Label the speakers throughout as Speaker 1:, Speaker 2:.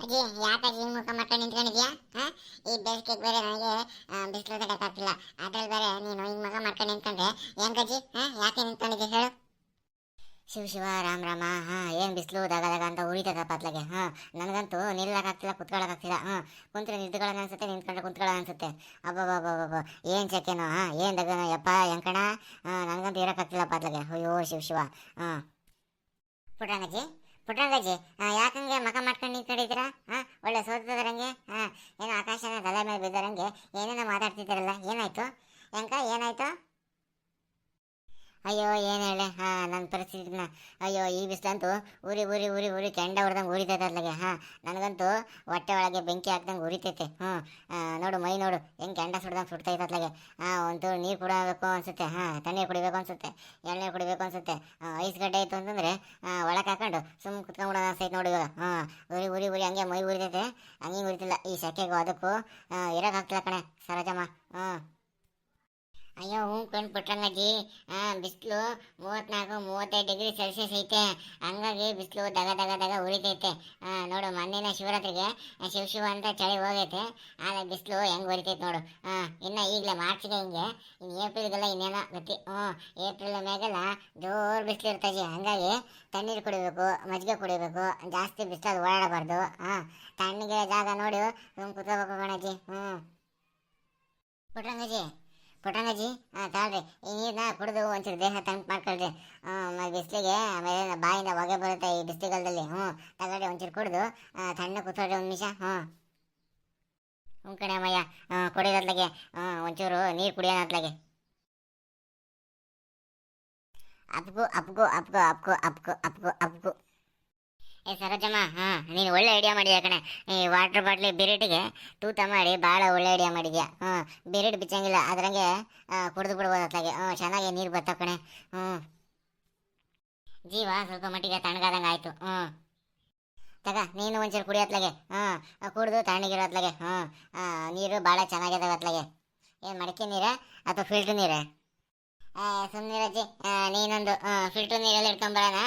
Speaker 1: ಅಜ್ಜಿ, ಯಾಕೆ ಅಜ್ಜಿ ಮುಖ ಮಾಡ್ಕೊಂಡು ನಿಂತ್ಕೊಂಡಿದ್ಯಾ ಈ ಬೇಸಿಗೆಗೆ ಬೇರೆ ನನಗೆ ಬಿಸಿಲು ತಡಕ್ಕಾಗ್ತಿಲ್ಲ ಅದ್ರಲ್ಲಿ ಬೇರೆ ನೀನು ಹಿಂಗೆ ಮುಖ ಮಾಡ್ಕೊಂಡು ನಿಂತ್ಕೊಂಡ್ರೆ ಹೆಂಗಜ್ಜಿ ಯಾಕೆ ನಿಂತ್ಕೊಂಡಿದ್ದೆ ಹೇಳು. ಶಿವ ಶಿವ, ರಾಮ್ ರಾಮ, ಹಾ, ಏನ್ ಬಿಸಿಲು, ದಗ ದಗ ಅಂತ ಉಳಿತದ ಪತ್ಲಗೆ ಹಾಂ. ನನಗಂತೂ ನಿಲ್ಲಕ್ಕಾಗ್ತಿಲ್ಲ ಕುತ್ಕೊಳ್ಳೋಕ್ಕಾಗ್ತಿಲ್ಲ ಹಾ. ಕುಂತ್ರೆ ನಿಂತ್ಕೊಳ್ಳೋಣ ಅನ್ಸುತ್ತೆ, ನಿಂತ್ಕೊಂಡ್ರೆ ಕುಂತ್ಕೊಳ್ಳೋಣ ಅನ್ಸುತ್ತೆ. ಅಬ್ಬಬ್ಬಬ್ಬಬ್ಬ ಏನ್ ಚಕೇನೋ ಹಾ, ಏನ್ ದಗನೋ, ಯಪ್ಪ ಯಂಕಣ ಹಾ, ನನಗಂತೂ ಇರೋಕ್ಕಾಗ್ತಿಲ್ಲ ಪತ್ಲಗೆ ಅಯ್ಯೋ, ಶಿವ ಶಿವ, ಹಾಂ. ಪುಟ್ಟಂಗಜ್ಜಿ ಪುಟ್ಟಂಗಜ್ಜಿ ಯಾಕಂಗೆ ಮಕ ಮಾಡ್ಕೊಂಡು ನಿಂತ್ಕೊಂಡಿದ್ದೀರಾ? ಹಾಂ ಒಳ್ಳೆ ಸೋತಿದಾರಂಗೆ ಹಾಂ ಏನೋ ಆಕಾಶನ ತಲೆ ಮೇಲೆ ಬಿದ್ದಾರಂಗೆ, ಏನೇನೋ ಮಾತಾಡ್ತಿದ್ದೀರಲ್ಲ, ಏನಾಯ್ತು? ಹೆಂಕ ಏನಾಯ್ತು? ಅಯ್ಯೋ, ಏನು ಹೇಳಿ ಹಾ ನನ್ನ ಪರಿಸ್ಥಿತಿನ. ಅಯ್ಯೋ, ಈ ಬಿಸಿಲಂತೂ ಉರಿ ಉರಿ ಉರಿ ಉರಿ ಕೆಂಡ ಹೊಡೆದಂಗೆ ಉರಿತೈತೆ ಅದ್ಲಾಗೆ. ಹಾಂ, ನನಗಂತೂ ಹೊಟ್ಟೆ ಒಳಗೆ ಬೆಂಕಿ ಹಾಕ್ದಂಗೆ ಉರಿತೈತೆ. ಹ್ಞೂ ನೋಡು, ಮೈ ನೋಡು, ಹೆಂಗೆ ಕೆಂಡ ಸುಡ್ದಂಗೆ ಸುಡ್ತೈತೆ ಅದ್ಲಾಗೆ. ಹಾಂ ಒಂಚೂರು ನೀರು ಕುಡಬೇಕು ಅನ್ಸುತ್ತೆ. ಹಾಂ, ತಣ್ಣೀರು ಕುಡಿಬೇಕು ಅನ್ಸುತ್ತೆ. ಎಣ್ಣೆ ಕುಡಿಬೇಕು ಅನ್ಸುತ್ತೆ. ಐಸ್ ಗಡ್ಡೆ ಇತ್ತು ಅಂತಂದರೆ ಒಳಗೆ ಹಾಕೊಂಡು ಸುಮ್ಮನೆ ಕುತ್ಕೊಂಡ್ಬಿಡೋಣ ಅನಿಸೈತೆ ನೋಡಿ ಇವಾಗ. ಹಾಂ, ಉರಿ ಉರಿ ಉರಿ, ಹಂಗೆ ಮೈ ಉರಿತೈತೆ. ಹಂಗೆ ಉರಿತಿಲ್ಲ. ಈ ಸೆಕೆಗೂ ಅದಕ್ಕೂ ಇರೋಕ್ಕಾಗ್ತಿಲ್ಲ ಕಣೆ, ಸರೋಜಮ್ಮ. ಹಾಂ ಅಯ್ಯೋ ಹ್ಞೂ ಕಣ್ ಪುಟ್ರಂಗಜ್ಜಿ ಹಾಂ ಬಿಸಿಲು ಮೂವತ್ನಾಲ್ಕು, ಮೂವತ್ತೈದು ಡಿಗ್ರಿ ಸೆಲ್ಸಿಯಸ್ ಐತೆ. ಹಂಗಾಗಿ ಬಿಸಿಲು ದಗ ದಗ ದಗ ಉರಿತೈತೆ. ನೋಡು, ಮೊನ್ನೆನ ಶಿವರಾತ್ರಿಗೆ ಶಿವ ಶಿವ ಅಂತ ಚಳಿ ಹೋಗೈತೆ. ಆದರೆ ಬಿಸಿಲು ಹೆಂಗೆ ಉರಿತೈತೆ ನೋಡು. ಇನ್ನು ಈಗಲೇ ಮಾರ್ಚ್ಗೆ ಹಿಂಗೆ. ಇನ್ನು ಏಪ್ರಿಲ್ಗೆಲ್ಲ ಇನ್ನೇನೋ ಗತಿ. ಹ್ಞೂ, ಏಪ್ರಿಲ್ ಮ್ಯಾಗೆಲ್ಲ ಜೋರು ಬಿಸಿಲು ಇರ್ತೈತಿ ಹಂಗಾಗಿ ತಣ್ಣೀರು ಕುಡಿಬೇಕು, ಮಜ್ಜಿಗೆ ಕುಡಿಬೇಕು. ಜಾಸ್ತಿ ಬಿಸಿಲಲ್ಲಿ ಓಡಾಡಬಾರ್ದು. ಹಾಂ ತಣ್ಣಗೆ ಜಾಗ ನೋಡಿ ಸುಮ್ಮನೆ ಗಣಜಿ ಕಣಜ್ಜಿ. ಹ್ಞೂ. ಪುಟ್ರಂಗಜ್ಜಿ ಪುಟ್ಟಂಗಜ್ಜಿ ಹಾಂ ತಾಳ್ರಿ ಈ ನೀರನ್ನ ಕುಡಿದು ಒಂಚೂರು ದೇಹ ತಂಪು ಮಾಡ್ಕೊಳ್ರಿ. ಬಿಸಿಲಿಗೆ ಆಮೇಲೆ ಬಾಯಿಂದ ಹೊಗೆ ಬರುತ್ತೆ ಈ ಬಿಸಿಲುಗಾಲದಲ್ಲಿ. ಹ್ಞೂ, ತಗೊಳ್ರಿ, ಒಂಚೂರು ಕುಡಿದು. ತಣ್ಣ ಕೂತ್ಕೊಳ್ರಿ ಒಂದು ನಿಮಿಷ. ಹ್ಞೂ. ಹ್ಞೂ ಕಣೆ ಅಮ್ಮಯ್ಯ. ಹ್ಞೂ ಒಂಚೂರು ನೀರು ಕುಡಿಯೋಣ ಅಪ್ಗು ಅಪ್ಗು ಅಪ್ಗು ಅಪ್ಗು ಅಪ್ಗು ಅಪ್ಗು ಅಪ್ಗು ಅಪ್ಗು. ಏ, ಸರೋಜಮ್ಮ, ಹಾಂ, ನೀನು ಒಳ್ಳೆ ಐಡಿಯಾ ಮಾಡಿದ್ಯಾ ಕಣೆ. ಈ ವಾಟರ್ ಬಾಟ್ಲಿ ಬಿರಿಟಿಗೆ ತೂತ ಮಾಡಿ ಭಾಳ ಒಳ್ಳೆ ಐಡಿಯಾ ಮಾಡಿದ್ಯಾ. ಹ್ಞೂ ಬಿರಿಟ್ ಬಿಚ್ಚಂಗಿಲ್ಲ, ಅದರಂಗೆ ಕುಡಿದು ಬಿಡ್ಬೋದು ಅತ್ಲಾಗೆ. ಹ್ಞೂ ಚೆನ್ನಾಗಿ ನೀರು ಬರ್ತಾವ ಕಣೆ. ಹ್ಞೂ ಜೀವ ಸ್ವಲ್ಪ ಮಟ್ಟಿಗೆ ತಣ್ಣಗಾದಂಗೆ ಆಯಿತು. ಹ್ಞೂ ತಗ, ನೀನು ಒಂಚೂರು ಕುಡಿಯೋತ್ಲಾಗೆ ಹ್ಞೂ ಕುಡಿದು ತಣ್ಣಗಿರೋತ್ಲಾಗೆ ಹ್ಞೂ ನೀರು ಭಾಳ ಚೆನ್ನಾಗಿದಾವೆ ಅತ್ಲಾಗೆ. ಏನು ಮಡಕೆ ನೀರೇ ಅಥವಾ ಫಿಲ್ಟ್ರ್ ನೀರೇ? ಸುಮ್ಮನಿರಜ್ಜಿ ನೀನೊಂದು ಫಿಲ್ಟರ್ ನೀರಲ್ಲಿ ಇಟ್ಕೊಂಬರೋಣ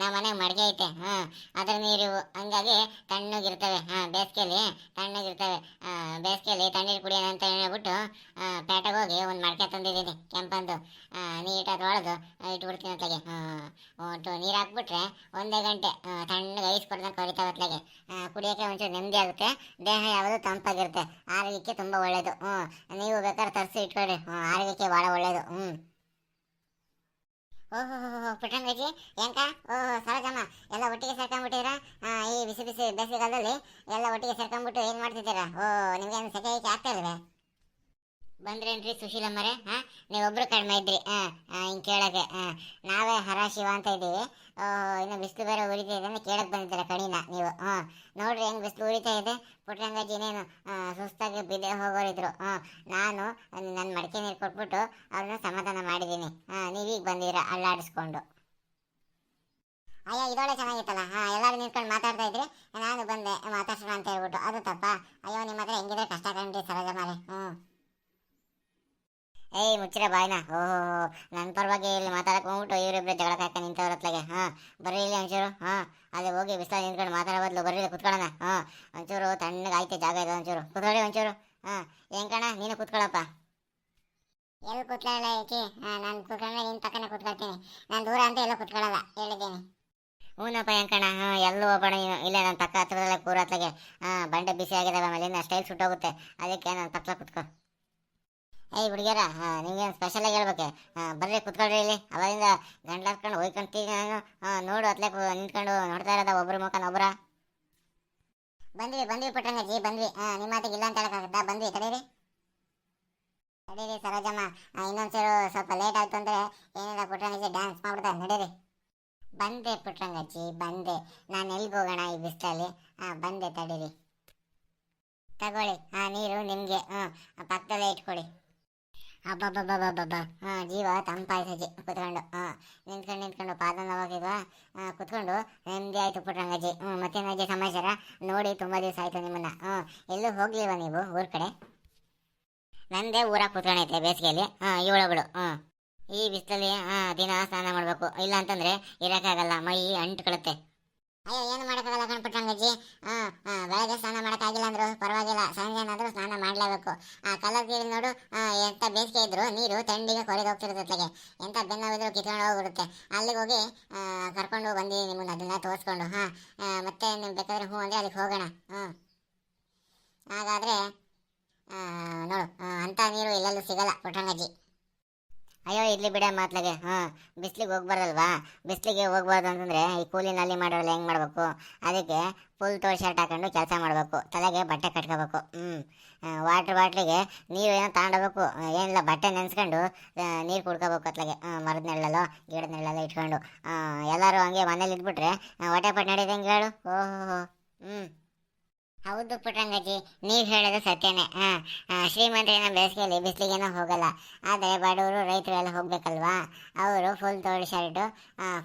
Speaker 1: ನಮ್ಮ ಮನೆಗೆ ಮಡಿಗೆ ಐತೆ, ಹಾಂ. ಅದ್ರ ನೀರು ಹಂಗಾಗಿ ತಣ್ಣಗಿರ್ತವೆ, ಹಾಂ ಬೇಸಿಗೆಯಲ್ಲಿ ತಣ್ಣಗಿರ್ತವೆ. ಬೇಸಿಗೆಯಲ್ಲಿ ತಣ್ಣೀರು ಕುಡಿಯೋಣ ಅಂತ ಹೇಳ್ಬಿಟ್ಟು ಪೇಟೆಗೆ ಹೋಗಿ ಒಂದು ಮಡಿಕೆ ತಂದಿದ್ದೀನಿ, ಕೆಂಪಂದು. ನೀಟಾಗಿ ತೊಳೆದು ಇಟ್ಬಿಡ್ತೀನಿ ಹಾಂ. ಒಟ್ಟು ನೀರು ಹಾಕ್ಬಿಟ್ರೆ ಒಂದೇ ಗಂಟೆ ತಣ್ಣಗೆ ಐಸ್ ಕೊಡ್ದಂಗೆ ಕರಿತಾವೆ ಅತ್ಲಾಗೆ ಕುಡಿಯೋಕ್ಕೆ ಒಂಚೂರು ನೆಮ್ಮದಿ ಆಗುತ್ತೆ, ದೇಹ ಯಾವುದು ತಂಪಾಗಿರುತ್ತೆ. ಆರೋಗ್ಯಕ್ಕೆ ತುಂಬ ಒಳ್ಳೆಯದು ಹ್ಞೂ ನೀವು ಬೇಕಾದ್ರೆ ತರಿಸಿ ಇಟ್ಕೊಳ್ಳಿ ಆರೋಗ್ಯಕ್ಕೆ ಭಾಳ ಒಳ್ಳೆಯದು ಹ್ಞೂ ಓಹೋ ಪುಟ್ಟಂಗಜ್ಜಿ ಎಂಕ ಓಹೋ ಎಲ್ಲ ಒಟ್ಟಿಗೆ ಸೇರ್ಕೊಂಡ್ಬಿಟ್ಟಿದ್ರ ಈ ಬಿಸಿ ಬಿಸಿ ಬೇಸಿಗೆಗಾಲದಲ್ಲಿ ಎಲ್ಲ ಒಟ್ಟಿಗೆ ಸೇರ್ಕೊಂಡ್ಬಿಟ್ಟು ಏನು ಮಾಡ್ತಿದ್ದೀರಾ? ಓ ನಿಮ್ಗೇನು ಸೆಕೆ ಏಕೆ ಆಗ್ತಾ ಇಲ್ವೇ? ಬಂದ್ರೇನ್ರಿ ಸುಶೀಲಮ್ಮರೇ, ಹಾಂ? ನೀವೊಬ್ರು ಕಡಿಮೆ ಇದ್ರಿ, ಹಾಂ ಹಿಂಗೆ ಕೇಳೋಕ್ಕೆ, ಹಾಂ. ನಾವೇ ಹರ ಶಿವ ಅಂತ ಇದ್ದೀವಿ. ಇನ್ನು ಬಿಸಿಲು ಬೇರೆ ಉರಿತಾ ಇದೆ ಕೇಳಕ್ಕೆ ಬಂದಿದ್ದೀರ ಕಣಿನ ನೀವು, ಹಾಂ? ನೋಡ್ರಿ ಹೆಂಗೆ ಬಿಸಿಲು ಉರಿತಾ ಇದೆ. ಪುಟ್ಟಂಗಜ್ಜಿ ಇನ್ನೇನು ಸುಸ್ತಾಗಿ ಬಿದ್ದೆ ಹೋಗೋರಿದ್ರು, ಹಾಂ ನಾನು ನನ್ನ ಮಡಿಕೆ ನೀರು ಕೊಟ್ಬಿಟ್ಟು ಅವ್ರನ್ನ ಸಮಾಧಾನ ಮಾಡಿದ್ದೀನಿ ಹಾಂ ನೀವೀಗ ಬಂದಿರ ಅಲ್ಲಾಡಿಸ್ಕೊಂಡು ಅಯ್ಯ ಇದೊಳ್ಳೆ ಚೆನ್ನಾಗಿತ್ತಲ್ಲ ಹಾಂ ಎಲ್ಲರೂ ನಿಂತ್ಕೊಂಡು ಮಾತಾಡ್ತಾ ಇದ್ರೆ? ನಾನು ಬಂದೆ, ಮಾತಾಡ್ಸೋಣ ಅಂತ ಹೇಳ್ಬಿಟ್ಟು. ಅದು ತಪ್ಪ? ಅಯ್ಯೋ, ನಿಮ್ಮ ಹತ್ರ ಹೆಂಗಿದ್ರೆ ಕಷ್ಟ ಕಂಡ್ರಿ ಸರೋಜ ಮಾರೆ. ಹ್ಞೂ. ಏಯ್, ಮುಚ್ಚಿರ ಬಾಯ್ನ. ಓಹೋ ನನ್ನ ಪರವಾಗಿ ಇಲ್ಲಿ ಮಾತಾಡಕ್ಕೆ ಹೋಗ್ಬಿಟ್ಟು ಇವರಿಬ್ಬರು ಜಗಳ ಕಾಯ್ಕ ನಿಂತವ್ರತ್ಲಾಗೆ ಹಾಂ. ಬರ್ರಿ ಇಲ್ಲಿ ಒಂಚೂರು. ಹಾಂ. ಅಲ್ಲಿ ಹೋಗಿ ಬಿಸಿಲ ನಿಂತ್ಕೊಂಡು ಮಾತಾಡೋ ಬದಲು ಬರ್ರಿ ಕುತ್ಕೊಳ್ಳೋಣ. ಹಾಂ. ಒಂಚೂರು ತಣ್ಣಗೆ ಜಾಗ ಇದೆ ಒಂಚೂರು. ಕುತ್ಕೊಳ್ಳಿ ಒಂಚೂರು. ಹಾಂ. ಏನು ಕಣ? ನೀನು ಕುತ್ಕೊಳ್ಳಪ್ಪ. ಎಲ್ಲಿ ಕುತ್ಕೊಳ್ಳಲ್ಲ ಏಕೆ ನಾನು ಕುತ್ಕೊಂಡ್ರೆ ನಿನ್ನ ಪಕ್ಕನೇ ಕುತ್ಕೊಳ್ತೀನಿ. ನಾನು ದೂರ ಅಂತ ಎಲ್ಲ ಕುತ್ಕೊಳ್ಳಲ್ಲ. ಹೇಳಿದ್ದೀನಿ. ಹ್ಞೂನಪ್ಪ ಎಂಕಣ ಹಾಂ, ಎಲ್ಲೂ ಹೋಗೋಣ ಇಲ್ಲ ನನ್ನ ಪಕ್ಕ ಹತ್ರದಲ್ಲೇ ಕೂರ ಹತ್ಲಾಗೆ. ಹಾಂ, ಬಂಡೆ ಬಿಸಿ ಆಗಿದೆ ಆಮೇಲೆ ಸ್ಟೈಲ್ ಸುಟ್ಟೋಗುತ್ತೆ ಅದಕ್ಕೆ ನಾನು ಪಕ್ಕ ಕುತ್ಕೊ. ಏಯ್ ಹುಡುಗಿಯರ ನಿಮ್ಗೇನು ಸ್ಪೆಷಲಾಗಿ ಹೇಳ್ಬೇಕೆ? ಬರ್ರಿ, ಕುತ್ಕೊಳ್ರಿ ಇಲ್ಲಿ. ಅವರಿಂದ ಗಂಡ ಹಾಕ್ಕೊಂಡು ಹೋಯ್ಕೊಂತೀನಿ ನಾನು. ನೋಡು ಅತ್ಲೆ ನಿಂತ್ಕೊಂಡು ನೋಡ್ತಾ ಇರೋದ ಒಬ್ರ ಮುಖನ ಒಬ್ರ. ಬಂದ್ವಿ ಬಂದ್ವಿ ಪುಟ್ಟಂಗಜ್ಜಿ ಬಂದ್ವಿ. ನಿಮ್ಮ ಮಾತಿಗೆ ಇಲ್ಲ ಅಂತ ಹೇಳಕ್ಕಾಗತ್ತಾ ಬಂದ್ವಿ, ತಡೀರಿ. ತಡೀರಿ, ಸರೋಜಮ್ಮ. ಇನ್ನೊಂದ್ಸರು ಸ್ವಲ್ಪ ಲೇಟ್ ಆಯ್ತು ಅಂದರೆ ಏನಿಲ್ಲ ಪುಟ್ಟಂಗಜ್ಜಿ ಡ್ಯಾನ್ಸ್ ಮಾಡ್ಬಿಡ್ತಾರೆ. ನಡೀರಿ. ಬಂದೆ ಪುಟ್ಟಂಗಜ್ಜಿ, ಬಂದೆ. ನಾನು ಎಲ್ಲಿಗೆ ಹೋಗೋಣ ಈ ಬಿಸಿಲಲ್ಲಿ? ಹಾಂ, ಬಂದೆ, ತಡೀರಿ. ತಗೊಳ್ಳಿ. ಹಾಂ, ನೀರು ನಿಮಗೆ. ಹಾಂ ಪಕ್ಕದಲ್ಲೇ ಇಟ್ಕೊಳ್ಳಿ ಅಬ್ಬಬ್ಬಬ್ಬಬ್ಬಬ್ಬ. ಹಾಂ, ಜೀವ ತಂಪಾಯ್ತಜ್ಜಿ, ಕುತ್ಕೊಂಡು. ಹಾಂ, ನಿಂತ್ಕೊಂಡು ನಿಂತ್ಕೊಂಡು ಪಾದ ನೋವಾಗಿದ್ವಾ ಹಾಂ, ಕುತ್ಕೊಂಡು, ನೆಮ್ಮದಿ ಆಯಿತು ಪುಟ್ರಂಗಜ್ಜಿ ಹ್ಞೂ ಮತ್ತೇನಜ್ಜಿ ಸಮಾಚಾರ? ನೋಡಿ, ತುಂಬ ದಿವಸ ಆಯಿತು ನಿಮ್ಮನ್ನು. ಹ್ಞೂ ಎಲ್ಲೂ ಹೋಗ್ಲಿಲ್ವ ನೀವು, ಊರ ಕಡೆ? ನಂದೇ ಊರಾಗ ಕುತ್ಕೊಂಡೈತೆ ಬೇಸಿಗೆಯಲ್ಲಿ. ಹಾಂ ಇವಳುಗಳು ಹಾಂ. ಈ ಬಿಸಿಲಲ್ಲಿ ದಿನ ಸ್ನಾನ ಮಾಡಬೇಕು. ಇಲ್ಲ ಅಂತಂದ್ರೆ ಇರೋಕ್ಕಾಗಲ್ಲ, ಮೈ ಅಂಟ್ಕೊಳುತ್ತೆ ಅಯ್ಯೋ, ಏನು ಮಾಡೋಕ್ಕಾಗಲ್ಲ ಕಣ್ಪಟ್ಟಂಗಜ್ಜಿ ಬೆಳಗ್ಗೆ ಸ್ನಾನ ಮಾಡೋಕ್ಕಾಗಿಲ್ಲ ಅಂದ್ರು ಪರವಾಗಿಲ್ಲ, ಸಂಜೆ ಏನಾದರೂ ಸ್ನಾನ ಮಾಡಲೇಬೇಕು. ಆ ಕಲರ್ ಗಿಡ ನೋಡು ಎಂಥ ಬೇಸಿಗೆ ಇದ್ರು ನೀರು ತಂಡಿಗೆ ಕೊರೆದು ಹೋಗ್ತಿರ್ತೈತೆ ಎಂಥ ಬೆನ್ನವಿದ್ರು ಕಿತ್ಕೊಂಡು ಹೋಗ್ಬಿಡುತ್ತೆ. ಅಲ್ಲಿಗೆ ಹೋಗಿ ಕರ್ಕೊಂಡು ಬಂದಿದ್ದೀನಿ ನಿಮ್ಮನ್ನ ಅದನ್ನ ತೋರಿಸ್ಕೊಂಡು, ಹಾಂ. ಮತ್ತೆ ನಿಮ್ಗೆ ಬೇಕಾದ್ರೆ ಹೂ ಅಂದರೆ ಅಲ್ಲಿಗೆ ಹೋಗೋಣ ಹ್ಞೂ ಹಾಗಾದರೆ ನೋಡು ಅಂಥ ನೀರು ಎಲ್ಲೆಲ್ಲೂ ಸಿಗಲ್ಲ ಪುಟ್ಟಂಗಜ್ಜಿ ಅಯ್ಯೋ ಇಲ್ಲಿ ಬಿಡ ಮಾತ್ಲಾಗೆ. ಹಾಂ, ಬಿಸ್ಲಿಗೆ ಹೋಗ್ಬಾರ್ದಲ್ವಾ? ಬಿಸ್ಲಿಗೆ ಹೋಗ್ಬಾರ್ದು ಅಂತಂದರೆ ಈ ಕೂಲಿನಲ್ಲಿ ಮಾಡೋಲ್ಲ ಹೆಂಗೆ ಮಾಡಬೇಕು? ಅದಕ್ಕೆ ಫುಲ್ ತೋಳ್ ಶರ್ಟ್ ಹಾಕೊಂಡು ಕೆಲಸ ಮಾಡಬೇಕು. ತಲೆಗೆ ಬಟ್ಟೆ ಕಟ್ಕೋಬೇಕು. ಹ್ಞೂ ವಾಟ್ರ್ ಬಾಟ್ಲಿಗೆ ನೀರು ಏನೋ ತಗೊಂಡೋಗ್ಬೇಕು ಏನಿಲ್ಲ, ಬಟ್ಟೆ ನೆನೆಸ್ಕೊಂಡು ನೀರು ಕುಡ್ಕೋಬೇಕು ಅತ್ಲಾಗೆ. ಮರದ ನೆಳ್ಳಲ್ಲೋ ಗಿಡದ ನೆಳ್ಳಲ್ಲ ಇಟ್ಕೊಂಡು. ಎಲ್ಲರೂ ಹಂಗೆ ಮನೇಲಿ ಇದ್ಬಿಟ್ರೆ ಹೊಟ್ಟೆ ಪಟ್ಟು ನಡೆಯೋದಂಗೆ ಹೇಳು ಓಹೋ ಹ್ಞೂ ಹೌದು ಪುಟ್ಟಂಗಜಿ ನೀವು ಹೇಳೋದು ಸತ್ಯನೇ. ಹಾಂ ಶ್ರೀಮಂತರೇನೋ ಬೇಸಿಗೆಯಲ್ಲಿ ಬಿಸಿಲಿಗೇನೋ ಹೋಗಲ್ಲ. ಆದರೆ ಬಡವರು ರೈತರು ಎಲ್ಲ ಹೋಗಬೇಕಲ್ವಾ? ಅವರು ಫುಲ್ ತೋಳು ಶರ್ಟು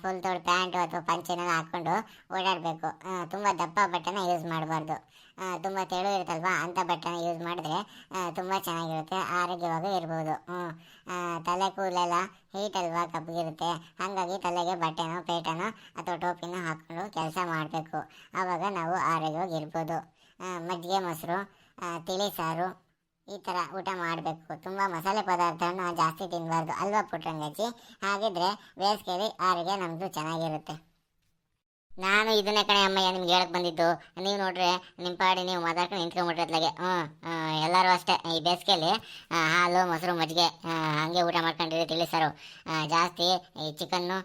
Speaker 1: ಫುಲ್ ತೋಳು ಪ್ಯಾಂಟು ಅಥವಾ ಪಂಚೆನ ಹಾಕ್ಕೊಂಡು ಓಡಾಡಬೇಕು. ತುಂಬ ದಪ್ಪ ಬಟ್ಟೆನ ಯೂಸ್ ಮಾಡಬಾರ್ದು. ತುಂಬ ತೆಳು ಇರುತ್ತಲ್ವಾ? ಅಂಥ ಬಟ್ಟೆನ ಯೂಸ್ ಮಾಡಿದ್ರೆ ತುಂಬ ಚೆನ್ನಾಗಿರುತ್ತೆ, ಆರೋಗ್ಯವಾಗಿ ಇರ್ಬೋದು. ತಲೆ ಕೂದಲೆಲ್ಲ ಹೀಟ್ ಅಲ್ವಾ? ಕಪ್ಪಗಿರುತ್ತೆ ಹಾಗಾಗಿ ತಲೆಗೆ ಬಟ್ಟೆನೋ, ಪೇಟನೋ ಅಥವಾ ಟೋಪಿನೋ ಹಾಕ್ಕೊಂಡು ಕೆಲಸ ಮಾಡಬೇಕು. ಆವಾಗ ನಾವು ಆರೋಗ್ಯವಾಗಿ ಇರ್ಬೋದು. ಮಜ್ಜಿಗೆ ಮೊಸರು ತಿಳಿ ಸಾರು, ಈ ಥರ ಊಟ ಮಾಡಬೇಕು. ತುಂಬ ಮಸಾಲೆ ಪದಾರ್ಥವನ್ನು ಜಾಸ್ತಿ ತಿನ್ನಬಾರ್ದು ಅಲ್ವಾ ಪುಟ್ಟಂಗಜ್ಜಿ? ಹಾಗಿದ್ರೆ ಬೇಸಿಗೆಯಲ್ಲಿ ಆರೋಗ್ಯ ನಮ್ಮದು ಚೆನ್ನಾಗಿರುತ್ತೆ. ನಾನು ಇದನ್ನೇ ಕಣೆ ಅಮ್ಮಯ್ಯ ನಿಮ್ಗೆ ಹೇಳಕ್ಕೆ ಬಂದಿದ್ದು? ನೀವು ನೋಡ್ರೆ ನಿಮ್ಮ ಪಾಡಿ ನೀವು ಮಾತಾಡ್ಕೊಂಡು ನಿಂತ್ಕೊಂಡ್ಬಿಟ್ರೆ ಹ್ಞೂ ಎಲ್ಲರೂ ಅಷ್ಟೇ. ಈ ಬೇಸಿಗೆಯಲ್ಲಿ ಹಾಲು, ಮೊಸರು, ಮಜ್ಜಿಗೆ ಹಾಗೆ ಊಟ ಮಾಡ್ಕೊಂಡಿರಿ ತಿಳಿಸಾರು ಜಾಸ್ತಿ ಈ ಚಿಕನ್ನು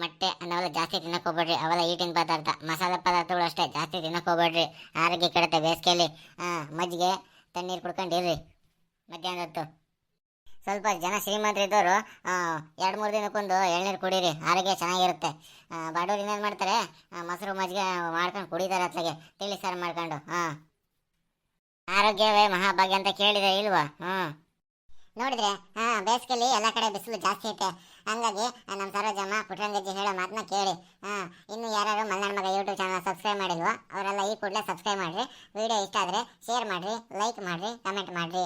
Speaker 1: ಮೊಟ್ಟೆ ಅನ್ನೋವೆಲ್ಲ ಜಾಸ್ತಿ ತಿನ್ನಕ್ಕೆ ಹೋಗ್ಬೇಡ್ರಿ. ಅವೆಲ್ಲ ಈಟಿನ ಪದಾರ್ಥ. ಮಸಾಲೆ ಪದಾರ್ಥಗಳು ಅಷ್ಟೇ ಜಾಸ್ತಿ ತಿನ್ನಕ್ಕೆ ಹೋಗ್ಬೇಡ್ರಿ. ಆರೋಗ್ಯ ಕೆಡುತ್ತೆ ಬೇಸಿಗೆಯಲ್ಲಿ. ಮಜ್ಜಿಗೆ, ತಣ್ಣೀರು ಕುಡ್ಕೊಂಡಿರ್ರಿ ಮಧ್ಯಾಹ್ನ ಹೊತ್ತು. ಸ್ವಲ್ಪ ಜನ ಶ್ರೀಮಂತರಿದ್ದವರು ಎರಡು ಮೂರು ದಿನಕ್ಕೊಂದು ಎಳ್ನೀರು ಕುಡೀರಿ. ಆರೋಗ್ಯ ಚೆನ್ನಾಗಿರುತ್ತೆ. ಬಡವ್ರು ಇನ್ನೇನು ಮಾಡ್ತಾರೆ? ಮೊಸರು, ಮಜ್ಜಿಗೆ ಮಾಡ್ಕೊಂಡು ಕುಡಿತಾರೆ ಅತ್ಲಾಗೆ. ತಿಳಿ ಸಾರು ಮಾಡ್ಕೊಂಡು. ಹಾಂ. ಆರೋಗ್ಯವೇ ಮಹಾಭಾಗ್ಯ ಅಂತ ಕೇಳಿದೆ ಇಲ್ವಾ? ಹಾಂ ನೋಡಿದ್ರೆ, ಹಾ ಬೇಸಿಗೆಯಲ್ಲಿ ಎಲ್ಲ ಕಡೆ ಬಿಸಿಲು ಜಾಸ್ತಿ ಐತೆ. ಹಂಗಾಗಿ ನಮ್ಮ ಸರೋಜಮ್ಮ, ಪುಟ್ಟರಂಗಜ್ಜಿ ಹೇಳೋ ಮಾತನ್ನ ಕೇಳಿ. ಹಾ, ಇನ್ನು ಯಾರು ಮಲ್ನಾಡ್ ಮಗ ಯೂಟ್ಯೂಬ್ ಚಾನಲ್ ಸಬ್ಸ್ಕ್ರೈಬ್ ಮಾಡಿಲ್ವೋ, ಅವರೆಲ್ಲ ಈ ಕೂಡಲೇ ಸಬ್ಸ್ಕ್ರೈಬ್ ಮಾಡ್ರಿ. ವಿಡಿಯೋ ಇಷ್ಟ ಆದರೆ ಶೇರ್ ಮಾಡ್ರಿ ಲೈಕ್ ಮಾಡ್ರಿ ಕಮೆಂಟ್ ಮಾಡ್ರಿ.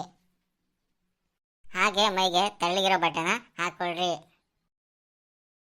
Speaker 1: ಹಾಗೆ ಮೈಗೆ ತೆಳ್ಳಗಿರೋ ಬಟ್ಟೆನ ಹಾಕ್ಕೊಳ್ರಿ